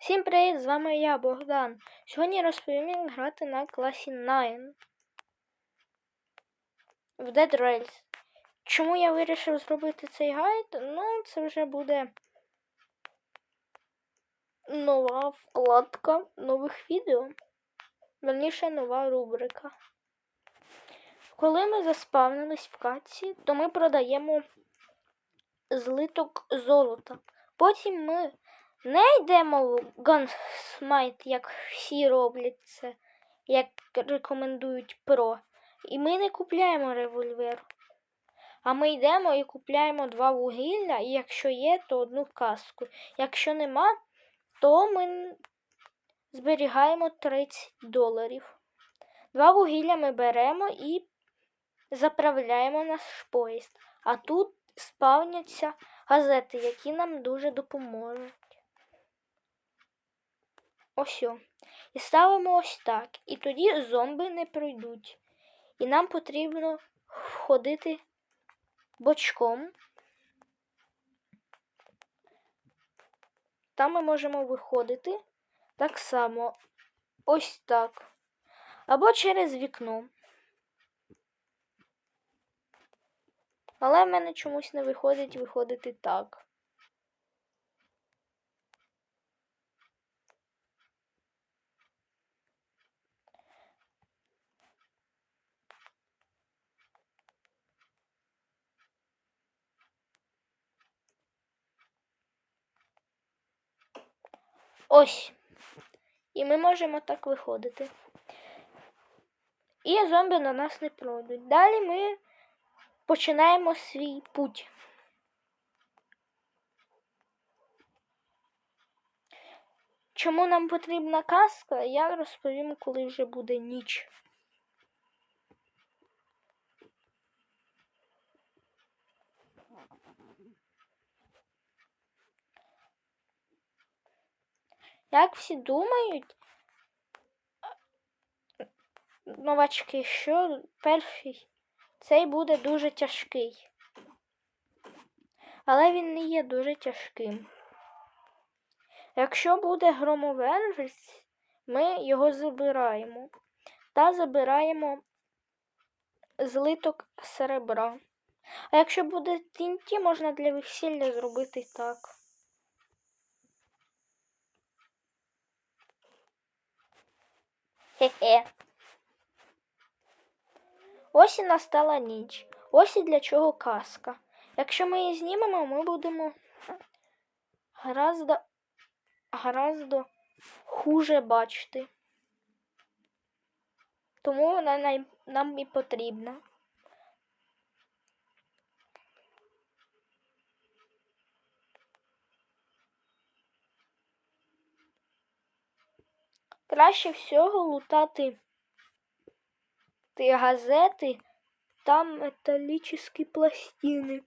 Всім привіт! З вами я, Богдан. Сьогодні розповім, як грати на класі 9 в Dead Rails. Чому я вирішив зробити цей гайд? Ну, це вже буде нова вкладка нових відео. Верніше нова рубрика. Коли ми заспавнились в катці, то ми продаємо злиток золота. Потім ми не йдемо в Gunsmite, як всі роблять це, як рекомендують про. І ми не купляємо револьвер. А ми йдемо і купляємо два вугілля, і якщо є, то одну каску. Якщо нема, то ми зберігаємо 30 доларів. Два вугілля ми беремо і заправляємо наш поїзд. А тут спавняться газети, які нам дуже допоможуть. Ось. І ставимо ось так. І тоді зомби не пройдуть. І нам потрібно входити бочком. Там ми можемо виходити так само. Ось так. Або через вікно. Але в мене чомусь не виходить виходити так. Ось. І ми можемо так виходити. І зомбі на нас не пройдуть. Далі ми починаємо свій путь. Чому нам потрібна каска, я розповім, коли вже буде ніч. Як всі думають, новачки, що перший цей буде дуже тяжкий. Але він не є дуже тяжким. Якщо буде громовержець, ми його забираємо та забираємо злиток серебра. А якщо буде тінті, можна для весілля зробити так. Хе-хе. Ось і настала ніч. Ось і для чого казка. Якщо ми її знімемо, ми будемо гораздо, гораздо хуже бачити. Тому вона нам і потрібна. Краще всього лутати ті газети та металічні пластини.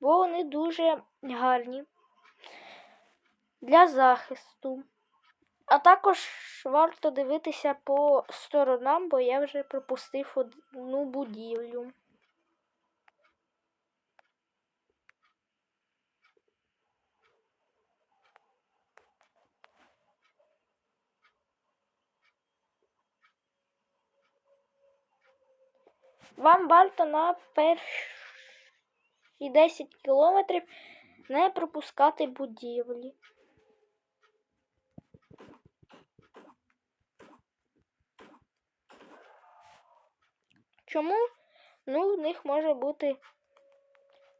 Бо вони дуже гарні для захисту. А також варто дивитися по сторонам, бо я вже пропустив одну будівлю. Вам варто на перші 10 кілометрів не пропускати будівлі. Чому? Ну, в них може бути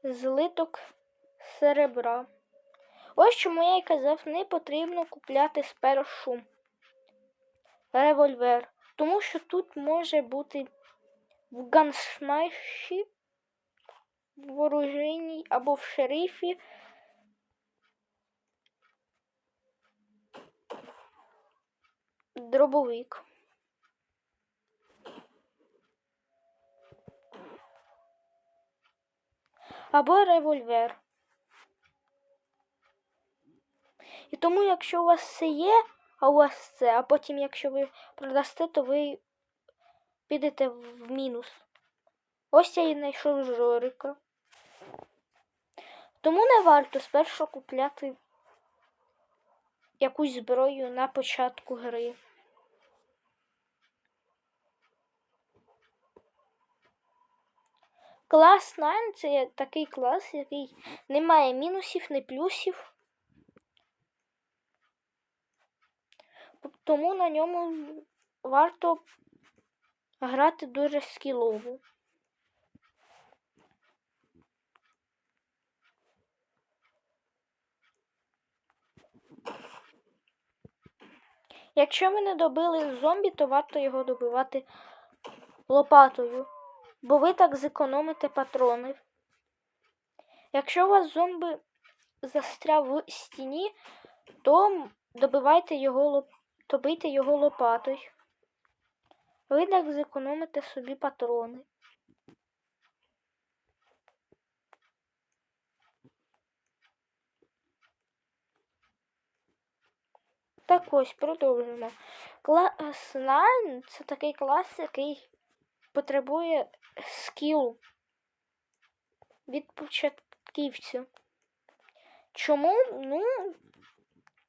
злиток серебра. Ось чому я й казав, не потрібно купляти спершу револьвер, тому що тут може бути в ганшмайші, в оружейній або в шерифі. Дробовик. Або револьвер. І тому, якщо у вас це є, а у вас це, а потім, якщо ви продасте, то ви підете в мінус. Ось я і знайшов Жорика. Тому не варто спершу купляти якусь зброю на початку гри. Клас 9 це такий клас, який не має мінусів, не плюсів. Тому на ньому варто грати дуже скілово. Якщо ви не добили зомбі, то варто його добивати лопатою, бо ви так зекономите патрони. Якщо у вас зомби застряв в стіні, то добивайте його, добийте його лопатою. Ви так зекономите собі патрони. Так ось продовжимо. Клас 9 це такий клас, який потребує скілу від початківців. Чому? Ну,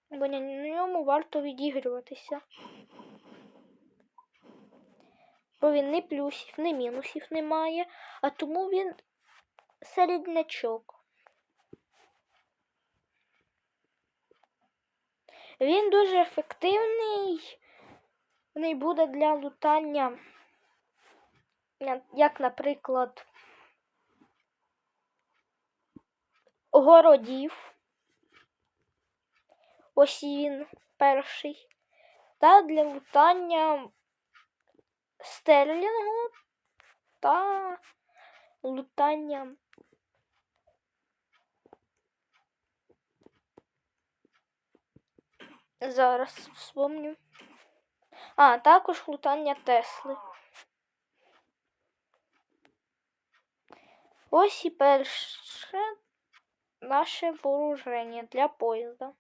бо на ньому варто відігруватися. Бо він не плюсів, не мінусів не має, а тому він середнячок. Він дуже ефективний. Він буде для лутання, як, наприклад, городів. Ось він перший. Та для лутання стерлінгу та лутання Зараз вспомню. А, також лутання Тесли. Ось і перше наше вооруження для поїзда.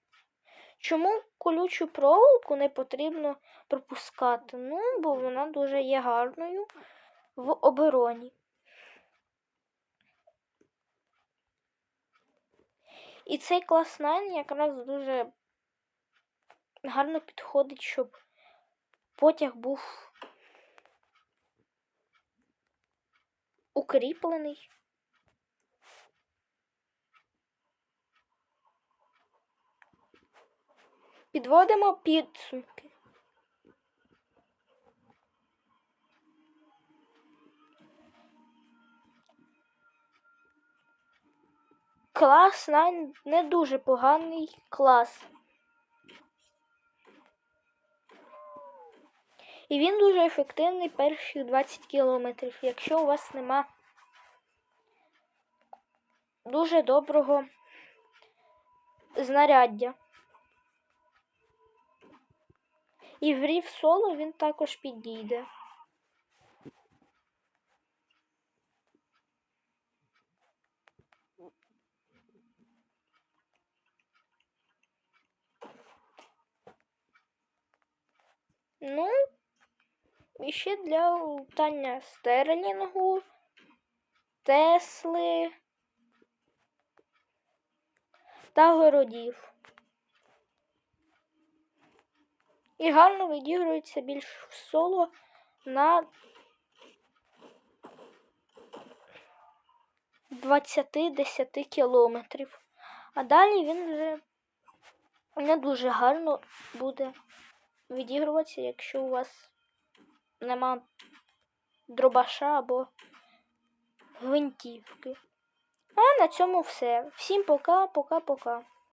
Чому колючу проволоку не потрібно пропускати? Ну, бо вона дуже є гарною в обороні. І цей клас 9 якраз дуже гарно підходить, щоб потяг був укріплений. Підводимо підсумки. Клас 9 не дуже поганий клас. І він дуже ефективний перші 20 кілометрів, якщо у вас нема дуже доброго знаряддя. І в грі в соло він також підійде. Ну, і ще для лутання стерлінгу, Тесли та городів. І гарно відігрується більш в соло на 20-10 кілометрів. А далі він вже не дуже гарно буде відігруватися, якщо у вас нема дробаша або гвинтівки. А на цьому все. Всім пока, пока, пока.